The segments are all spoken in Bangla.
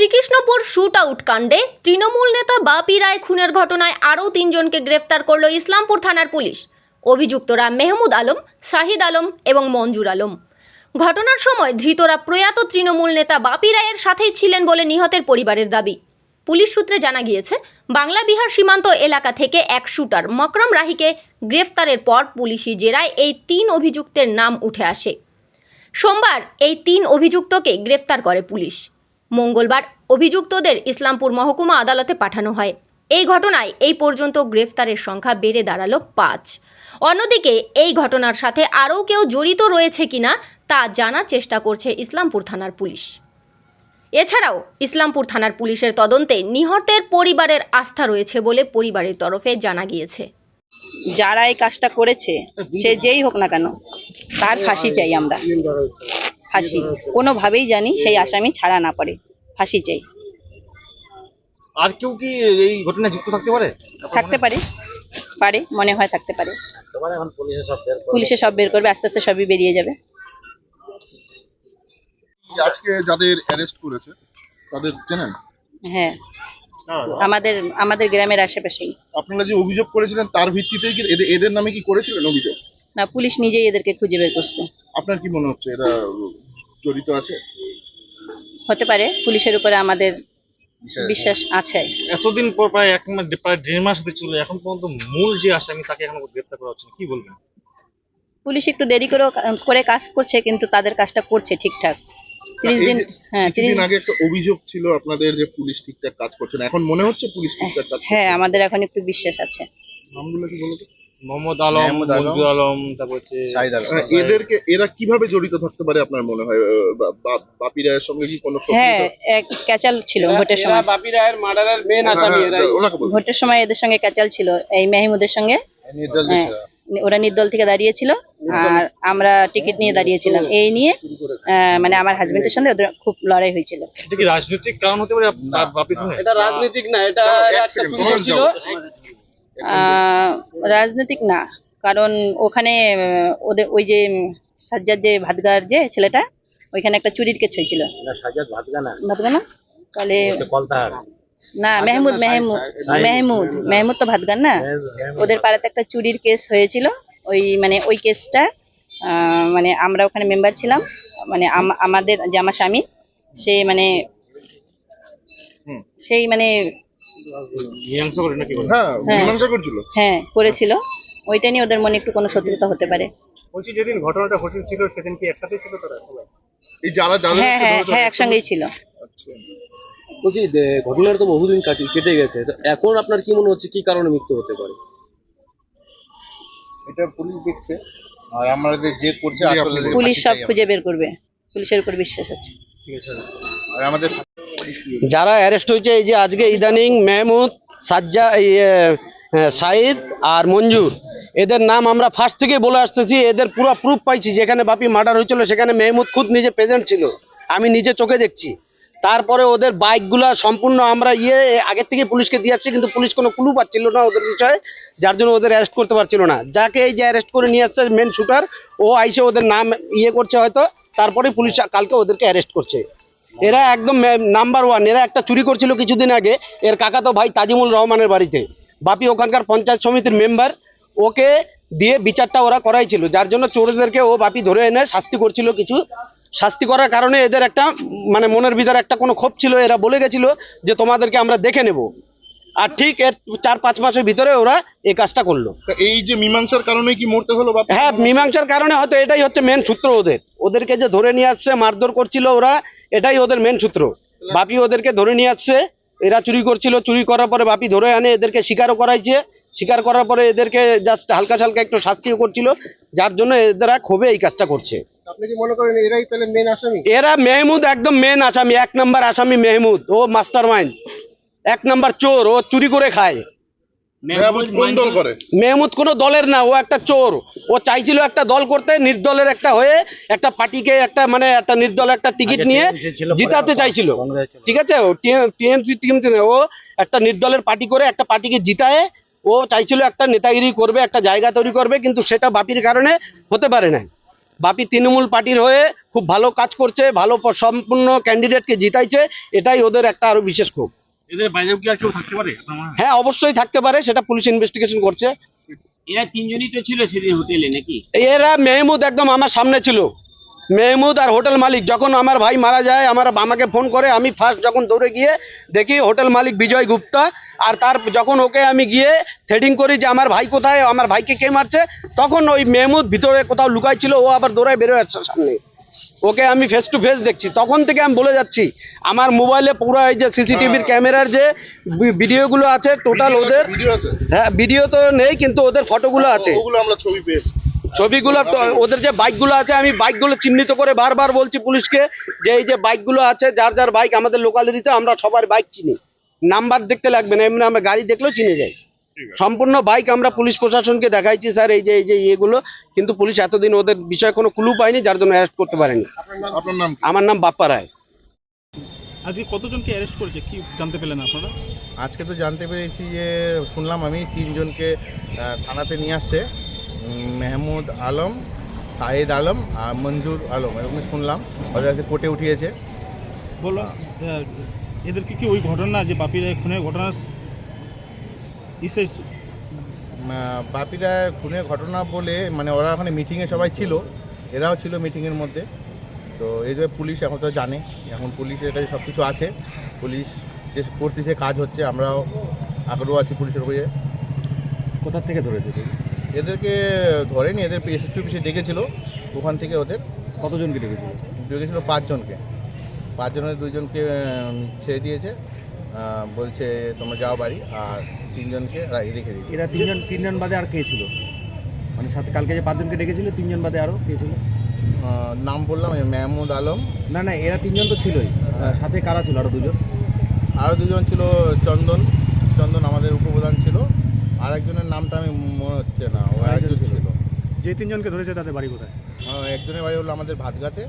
শ্রীকৃষ্ণপুর শুট আউট কাণ্ডে তৃণমূল নেতা বাপি রায় খুনের ঘটনায় আরও তিনজনকে গ্রেফতার করল ইসলামপুর থানার পুলিশ। অভিযুক্তরা মেহমুদ আলম, শাহিদ আলম এবং মঞ্জুর আলম। ঘটনার সময় ধৃতরা প্রয়াত তৃণমূল নেতা বাপি রায়ের সাথেই ছিলেন বলে নিহতের পরিবারের দাবি। পুলিশ সূত্রে জানা গিয়েছে, বাংলা বিহার সীমান্ত এলাকা থেকে এক শুটার মকরম রাহিকে গ্রেফতারের পর পুলিশি জেরায় এই তিন অভিযুক্তের নাম উঠে আসে। সোমবার এই তিন অভিযুক্তকে গ্রেফতার করে পুলিশ। মঙ্গলবার অভিযুক্তদের ইসলামপুর মহকুমা আদালতে পাঠানো হয়। এই ঘটনায় এই পর্যন্ত গ্রেফতারের সংখ্যা বেড়ে দাঁড়াল পাঁচ। অন্যদিকে এই ঘটনার সাথে আরও কেউ জড়িত রয়েছে কিনা তা জানার চেষ্টা করছে ইসলামপুর থানার পুলিশ। এছাড়াও ইসলামপুর থানার পুলিশের তদন্তে নিহতের পরিবারের আস্থা রয়েছে বলে পরিবারের তরফে জানা গিয়েছে। যারা এই কাজটা করেছে, সে যেই হোক না কেন, তার ফাঁসি চাই আমরা। ফাঁসি। কোনোভাবেই জানি সেই আসামি ছাড়া না পারে। ফাঁসি চাই। আর কেউ কি এই ঘটনায় যুক্ত থাকতে পারে? থাকতে পারে। পারে মনে হয় থাকতে পারে। পুলিশে সব বের করবে? আস্তে আস্তে সবই বেরিয়ে যাবে। আজকে যাদের অ্যারেস্ট করেছে তাদের জানেন হ্যাঁ। আমাদের আমাদের গ্রামের আশেপাশেই। আপনারা যে অভিযোগ করেছিলেন তার ভিত্তিতেই কি এদের এদের নামে কি করেছিলেন অভিযোগ? না পুলিশ নিজেই এদেরকে খুঁজে বের করছে। আপনার কি মনে হচ্ছে? এরা জড়িত আছে? হতে পারে পুলিশের উপরে আমাদের বিশ্বাস আছে? এতদিন পর প্রায় এক মাস প্রায় দেড় মাস হতে চলে এখন পর্যন্ত মূল যে আসামি তাকে এখন গ্রেফতার করা হচ্ছে কি বলবেন? পুলিশ একটু দেরি করে করে কাজ করছে কিন্তু তাদের কাজটা করছে ঠিকঠাক। তিরিশ দিন হ্যাঁ তিরিশ কিছুদিন আগে একটা অভিযোগ ছিল আপনাদের যে পুলিশ ঠিকঠাক কাজ করছে না এখন মনে হচ্ছে পুলিশ ঠিকঠাক কাজ করছে? হ্যাঁ আমাদের এখন একটু বিশ্বাস আছে। নামগুলো কি বলতো? মোহাম্মদ আলম মোহাম্মদ আলম, মঞ্জুর আলম তারপর হচ্ছে হ্যাঁ, এদেরকে এরা কীভাবে জড়িত থাকতে পারে আপনার মনে হয়? বা- বা- বাপি রায়ের সঙ্গে কি কোনো হ্যাঁ শত্রুতা এক ক্যাচাল ছিল ভোটের সময়। বাপি রায়ের মার্ডারের মেন হ্যাঁ, আসামি হ্যাঁ, এরাই। ওনাকে বলুন। ভোটের সময় এদের সঙ্গে ক্যাচাল ছিল এই মেহমুদের সঙ্গে। হ্যাঁ, ওরা নির্দল থেকে দাঁড়িয়েছিল আর আমরা টিকিট নিয়ে দাঁড়িয়েছিলাম। এই নিয়ে আহ, মানে আমার হাজবেন্ডের সঙ্গে ওদের খুব লড়াই হয়েছিল। এটা কি রাজনৈতিক কারণ হতে পারে? বাপির এটা রাজনৈতিক না এটা এক একটা ছিল। রাজনৈতিক না কারণ ওখানে ওদের ওই যে সাজ্জাদ যে ভাতগার যে ছেলেটা ওইখানে একটা চুরির কেস হয়েছিল। তাহলে না মেহমুদ মেহমুদ মেহমুদ মেহমুদ তো ভাতগান না? ওদের পাড়াতে একটা চুরির কেস হয়েছিল ওই মানে ওই কেসটা আহ, মানে আমরা ওখানে মেম্বার ছিলাম মানে আমাদের যে আমার স্বামী সে মানে সেই মানে হ্যাঁ হ্যাঁ। মীমাংসা করছিল। হ্যাঁ করেছিল। ওইটা নিয়ে ওদের মনে একটু কোনো শত্রুতা হতে পারে। বলছি যেদিন ঘটনাটা ঘটেছিল সেদিন কি একসাথে ছিল তারা সবাই? এই যারা যারা হ্যাঁ হ্যাঁ হ্যাঁ একসঙ্গেই ছিল। আচ্ছা। বলছি ঘটনার তো বহুদিন কাটি কেটে গেছে। তো এখন আপনার কি মনে হচ্ছে কি কারণে মৃত্যু হতে পারে? এটা পুলিশ দেখছে। আর আমাদের যে করছে আসলে পুলিশ সব খুঁজে বের করবে। পুলিশের উপর বিশ্বাস আছে। আমার। আর আমাদের যারা অ্যারেস্ট হয়েছে, এই যে আজকে ইদানিং মেহমুদ, সাজ্জা সাইদ আর মঞ্জুর, এদের নাম আমরা ফার্স্ট থেকে বলে আসতেছি, এদের পুরো প্রুফ পাইছি, যেখানে বাপি মার্ডার হয়েছিল, সেখানে মেহমুদ খুদ নিজে প্রেজেন্ট ছিল, আমি নিজে চোখে দেখছি। তারপরে ওদের বাইকগুলা সম্পূর্ণ আমরা ইয়ে আগের থেকে পুলিশকে দিয়ে আসছি, কিন্তু পুলিশ কোনো ক্লু পাচ্ছিল না ওদের বিষয়ে, যার জন্য ওদের অ্যারেস্ট করতে পারছিল না। যাকে এই যে অ্যারেস্ট করে নিয়ে আসছে মেন শুটার ও আইসে ওদের নাম ইয়ে করছে হয়তো, তারপরে পুলিশ কালকে ওদেরকে অ্যারেস্ট করছে। এরা একদম নাম্বার ওয়ান এরা একটা চুরি করছিল কিছুদিন আগে। এর কাকা তো ভাই তাজিমুল রহমানের বাড়িতে। বাপি ওখানকার পঞ্চায়েত সমিতির মেম্বার ওকে দিয়ে বিচারটা ওরা করাইছিল। যার জন্য চোরদেরকে ও বাপি ধরে এনে শাস্তি করছিল কিছু। শাস্তি করার কারণে এদের একটা মানে মনের ভিতরে একটা কোনো ক্ষোভ ছিল। এরা বলে গেছিল যে তোমাদেরকে আমরা দেখে নেব। আর ঠিক এর চার পাঁচ মাসের ভিতরে ওরা এই কাজটা করল। এই যে মীমাংসার কারণে কি মরতে হলো বাপি? হ্যাঁ মীমাংসার কারণে হয়তো এটাই হচ্ছে মেন সূত্র ওদের। ওদেরকে যে ধরে নিয়ে আসছে মারধর করছিল ওরা। এটাই ওদের মেন সূত্র। বাপি ওদেরকে ধরে নিয়ে আসছে এরা চুরি করছিল চুরি করার পরে বাপি ধরে আনে এদেরকে স্বীকারও করাইছে। স্বীকার করার পরে এদেরকে জাস্ট হালকা হালকা একটু শাস্তিও করছিল যার জন্য এদেরা ক্ষোভে এই কাজটা করছে। আপনি কি মনে করেন এরাই তাহলে মেন আসামি? এরা মেহমুদ একদম মেন আসামি এক নম্বর আসামি মেহমুদ ও মাস্টার মাইন্ড এক নম্বর চোর ও চুরি করে খায়। মেহমুদ কোন দল করে? মেহমুদ কোনো দলের না ও একটা চোর। ও চাইছিল একটা দল করতে নির্দলের একটা হয়ে একটা পার্টিকে একটা মানে একটা নির্দল একটা টিকিট নিয়ে জিতাতে চাইছিল। ঠিক আছে? ও টিএমসি টিএমসি ও একটা নির্দলের পার্টি করে একটা পার্টিকে জিতায়। ও চাইছিল একটা নেতাগিরি করবে একটা জায়গা তৈরি করবে কিন্তু সেটা বাপির কারণে হতে পারে না বাপি তৃণমূল পার্টির হয়ে খুব ভালো কাজ করছে ভালো সম্পূর্ণ ক্যান্ডিডেটকে জিতাইছে এটাই ওদের একটা আরও বিশেষ ক্ষোভ। এদের বাইরেও কি আর কেউ থাকতে পারে? আপনার হয়? অবশ্যই থাকতে পারে সেটা পুলিশ ইনভেস্টিগেশন করছে। এরা তিনজনই তো ছিল সেদিন হোটেলে নাকি? এরা মেহমুদ একদম আমার সামনে ছিল। মেহমুদ আর হোটেল মালিক যখন আমার ভাই মারা যায় আমার আমাকে ফোন করে আমি ফার্স্ট যখন দৌড়ে গিয়ে দেখি হোটেল মালিক বিজয় গুপ্তা আর তার যখন ওকে আমি গিয়ে থ্রেডিং করি যে আমার ভাই কোথায় আমার ভাইকে কে মারছে তখন ওই মেহমুদ ভিতরে কোথাও লুকাই ছিল ও আবার দৌড়ায় বেরোয় আসছে সামনে। ওকে আমি ফেস টু ফেস দেখছি। তখন থেকে আমি বলে যাচ্ছি আমার মোবাইলে পুরো এই যে সিসিটিভির ক্যামেরার যে ভিডিওগুলো আছে টোটাল ওদের ভিডিও হ্যাঁ ভিডিও তো নেই কিন্তু ওদের ফটোগুলো আছে। ওগুলো আমরা ছবি পেয়েছি। ছবিগুলো ওদের যে বাইকগুলো আছে আমি বাইকগুলো চিহ্নিত করে বারবার বলছি পুলিশকে যে এই যে বাইকগুলো আছে যার যার বাইক আমাদের লোকালিটিতে আমরা সবার বাইক চিনি। নাম্বার দেখতে লাগবে না এমনি আমরা গাড়ি দেখলেও চিনে যাই। সম্পূর্ণ বাইক আমরা পুলিশ প্রশাসনকে দেখাইছি স্যার এই যে এই যে ইয়েগুলো। কিন্তু পুলিশ এতদিন ওদের বিষয়ে কোনো ক্লু পায়নি যার জন্য অ্যারেস্ট করতে পারেনি। আপনার নাম আমার নাম বাপ্পা রায়। আজকে কতজনকে অ্যারেস্ট করেছে? কি জানতে পেলেন আপনারা? আজকে তো জানতে পেরেছি যে শুনলাম আমি তিনজনকে থানাতে নিয়ে আসছে। মেহমুদ আলম সাইদ আলম আর মঞ্জুর আলম এরকম শুনলাম। ওদের কাছে কোর্টে উঠিয়েছে। বলো এদেরকে কি ওই ঘটনা যে বাপির খুনের ঘটনা ইসে বাপিরা খুনের ঘটনা বলে মানে ওরা ওখানে মিটিংয়ে সবাই ছিল এরাও ছিল মিটিংয়ের মধ্যে। তো এই যে পুলিশ এখন তো জানে এখন পুলিশের কাছে সব কিছু আছে। পুলিশ যে করতেছে কাজ হচ্ছে আমরাও আগ্রহ আছি পুলিশের হয়ে কোথা থেকে ধরেছে এদেরকে ধরেনি এদের এসএসপি অফিসে ডেকেছিল ওখান থেকে ওদের। কতজনকে ডেকেছিল? ডেকেছিল পাঁচজনকে। পাঁচজনের দুইজনকে ছেড়ে দিয়েছে। বলছে তোমরা যাও বাড়ি আর তিনজনকে রেখে দিয়েছে। এরা তিনজন তিনজন বাদে আর কে ছিল? মানে সাথে কালকে যে পাঁচজনকে ডেকেছিল তিনজন বাদে আরও কে ছিল? নাম বললাম মেহমুদ আলম। না না এরা তিনজন তো ছিলই। সাথে কারা ছিল? আরও দুজন? আরও দুজন ছিল চন্দন। চন্দন আমাদের উপপ্রধান ছিল। আর একজনের নামটা আমি মনে হচ্ছে না ও একজন ছিল। যে তিনজনকে ধরেছে তাদের বাড়ি কোথায়? আহ, একজনের বাড়ি হলো আমাদের ভাতগাতে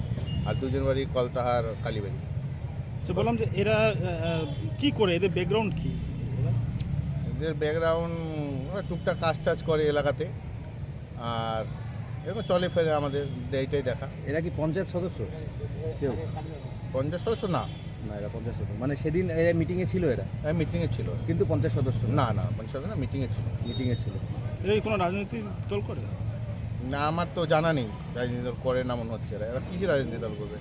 আর দুজন বাড়ি কলতাহার কালীবাড়ি। তো বললাম যে এরা কি করে? এদের ব্যাকগ্রাউন্ড কি? এদের ব্যাকগ্রাউন্ড টুকটাক কাজ টাজ করে এলাকাতে। আর এরকম চলে ফেরে আমাদের এইটাই দেখা। এরা কি পঞ্চায়েত সদস্য? কেউ? পঞ্চাশ সদস্য না। না এরা পঞ্চায়েত সদস্য। মানে সেদিন এরা মিটিংয়ে ছিল এরা? মিটিংয়ে ছিল। কিন্তু পঞ্চায়েত সদস্য না? না পঞ্চাশ সদস্য না মিটিংয়ে ছিল। মিটিংয়ে ছিল। এরা কি কোনো রাজনৈতিক দল করে? না আমার তো জানা নেই। রাজনীতি দল করে না মনে হচ্ছে এরা। এরা কী রাজনীতি দল করবে?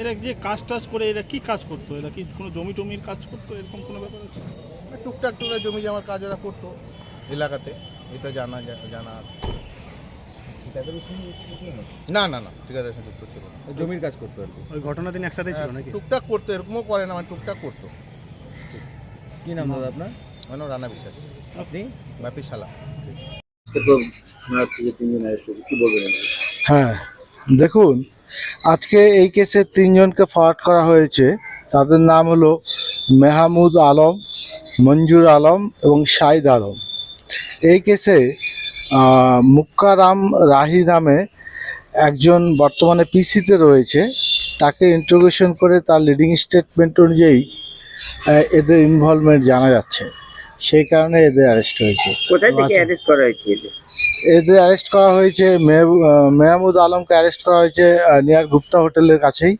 এরা যে কাজ টাজ করে এরা কি কাজ করতো? এরা কি কোনো জমি টমির কাজ করতো? এরকম কোনো ব্যাপার আছে? টুকটাক টুকটাক জমি জমার কাজ ওরা করতো এলাকাতে এটা জানা জানা আছে। না না না ঠিকাদারের সাথে যুক্ত ছিল না। জমির কাজ করতো আর কি? ওই ঘটনা দিন একসাথে ছিল নাকি? টুকটাক করতো এরকমও করে না মানে টুকটাক করতো। কি নাম দাদা আপনার? মানে রানা বিশ্বাস। আপনি? বাপি শালা। হ্যাঁ দেখুন আজকে এই কেসে তিনজনকে ফরওয়ার্ড করা হয়েছে। তাদের নাম হলো মেহমুদ আলম মঞ্জুর আলম এবং শাহিদ আলম। এই কেসে মুক্কারাম রাহি নামে একজন বর্তমানে পিসিতে রয়েছে। তাকে ইন্ট্রোগেশন করে তার লিডিং স্টেটমেন্ট অনুযায়ী এদের ইনভলভমেন্ট জানা যাচ্ছে। সেই কারণে এদের অ্যারেস্ট হয়েছে। কোথায় থেকে আচ্ছা। অ্যারেস্ট করা হয়েছিল এদের? অ্যারেস্ট করা হয়েছে মেহমুদ আলমকে অ্যারেস্ট করা হয়েছে নিয়ার গুপ্তা হোটেলের কাছেই।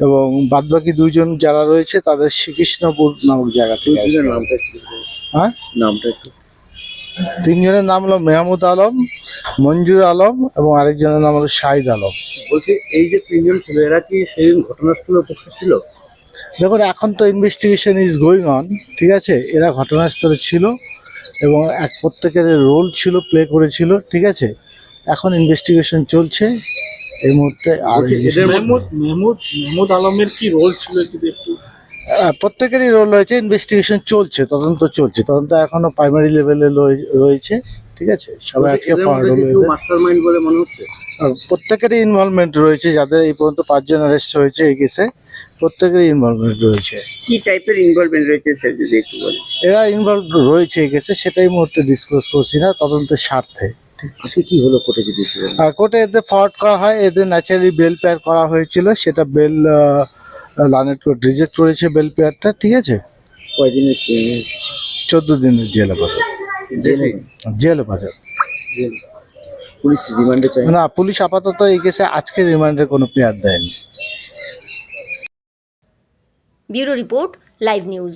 এবং বাদবাকি দুইজন যারা রয়েছে তাদের শ্রীকৃষ্ণপুর নামক জায়গা থেকে হ্যাঁ? নামটা তিনজনের নাম হলো মেহমুদ আলম মঞ্জুর আলম এবং আরেকজনের নাম হলো শাহিদ আলম। বলছি এই যে তিনজন ছিল এরা কি সেই ঘটনাস্থলে উপস্থিত ছিল? দেখুন এখন তো ইনভেস্টিগেশন ইজ গোয়িং অন ঠিক আছে? এরা ঘটনাস্থলে ছিল এবং এক প্রত্যেকের রোল ছিল প্লে করেছিল ঠিক আছে? এখন ইনভেস্টিগেশন চলছে। এই মুহূর্তে আর মেহমুদ মেহমুদ মেহমুদ আলমের কি রোল ছিল যদি একটু প্রত্যেকেরই রোল রয়েছে ইনভেস্টিগেশন চলছে তদন্ত চলছে। তদন্ত এখনও প্রাইমারি লেভেলে রয়েছে ঠিক আছে? সবাই আজকে রোল বলে মনে হচ্ছে? প্রত্যেকেরই ইনভলভমেন্ট রয়েছে যাদের এই পর্যন্ত পাঁচজন অ্যারেস্ট হয়েছে এই কেসে প্রত্যেকেরই ইনভলভমেন্ট রয়েছে। কি টাইপের ইনভলভমেন্ট রয়েছে স্যার যদি একটু বলেন? এরা ইনভলভ রয়েছে এই কেসে সেটাই মুহূর্তে ডিসক্লোজ করছি না তদন্তের স্বার্থে। আজকে কি হলো কোর্টে যদি কোর্টে এদের ফরওয়ার্ড করা হয় এদের ন্যাচারালি বেল পেয়ার করা হয়েছিল সেটা বেল লানেট কোর্ট রিজেক্ট করেছে বেল পেয়ারটা ঠিক আছে? কয়দিনের চোদ্দ দিনের জেল হেফাজত জেলে? জেল হেফাজত পুলিশ রিমান্ডে চাই না পুলিশ আপাতত এই কেসে আজকে রিমান্ডের কোনো মেয়াদ দেয়নি। Bureau report live news.